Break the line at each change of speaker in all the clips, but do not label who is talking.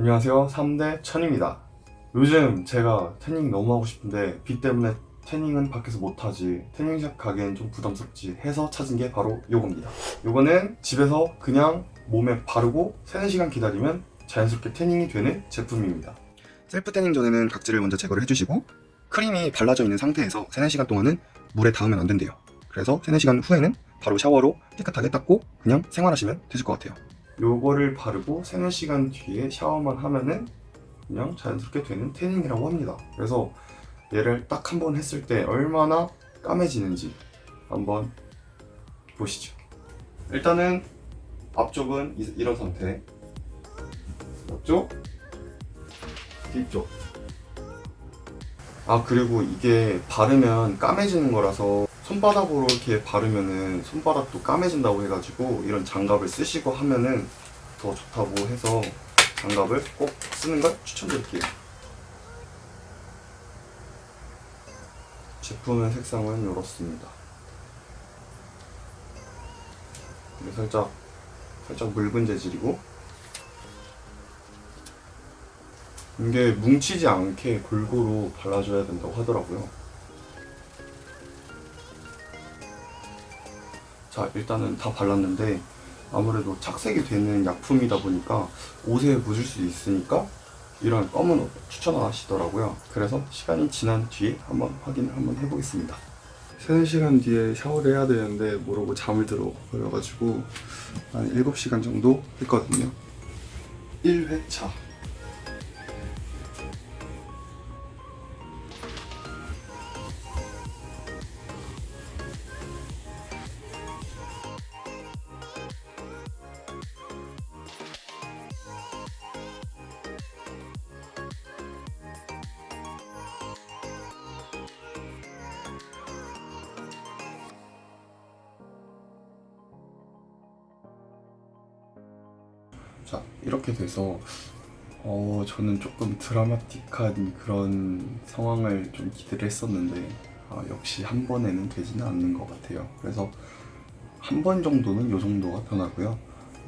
안녕하세요. 3대 천입니다. 요즘 제가 태닝 너무 하고 싶은데 비 때문에 태닝은 밖에서 못하지 태닝샵 가기엔 좀 부담스럽지 해서 찾은 게 바로 요겁니다. 요거는 집에서 그냥 몸에 바르고 3, 4시간 기다리면 자연스럽게 태닝이 되는 제품입니다. 셀프 태닝 전에는 각질을 먼저 제거를 해주시고 크림이 발라져 있는 상태에서 3, 4시간 동안은 물에 닿으면 안 된대요. 그래서 3, 4시간 후에는 바로 샤워로 깨끗하게 닦고 그냥 생활하시면 되실 것 같아요. 요거를 바르고 3, 4시간 뒤에 샤워만 하면은 그냥 자연스럽게 되는 태닝이라고 합니다. 그래서 얘를 딱 한 번 했을 때 얼마나 까매지는지 한번 보시죠. 일단은 앞쪽은 이- 이런 상태, 옆쪽, 뒤쪽. 아 그리고 이게 바르면 까매지는 거라서 손바닥으로 이렇게 바르면은 손바닥도 까매진다고 해가지고 이런 장갑을 쓰시고 하면은 더 좋다고 해서 장갑을 꼭 쓰는 걸 추천드릴게요. 제품의 색상은 이렇습니다. 살짝 살짝 묽은 재질이고 이게 뭉치지 않게 골고루 발라줘야 된다고 하더라고요. 자 일단은 다 발랐는데 아무래도 착색이 되는 약품이다 보니까 옷에 묻을 수 있으니까 이런 검은 옷 추천하시더라고요. 그래서 시간이 지난 뒤에 한번 확인을 한번 해보겠습니다. 3, 4시간 뒤에 샤워를 해야 되는데 모르고 잠을 들어 버려가지고 한 7시간 정도 했거든요. 1회차. 자 이렇게 돼서 어 저는 조금 드라마틱한 그런 상황을 좀 기대를 했었는데 아, 역시 한 번에는 되지는 않는 것 같아요. 그래서 한 번 정도는 요 정도가 편하고요.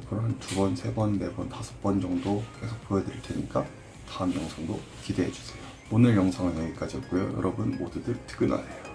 이걸 한 두 번, 세 번, 네 번, 다섯 번 정도 계속 보여드릴 테니까 다음 영상도 기대해 주세요. 오늘 영상은 여기까지였고요. 여러분 모두들 특은하네요.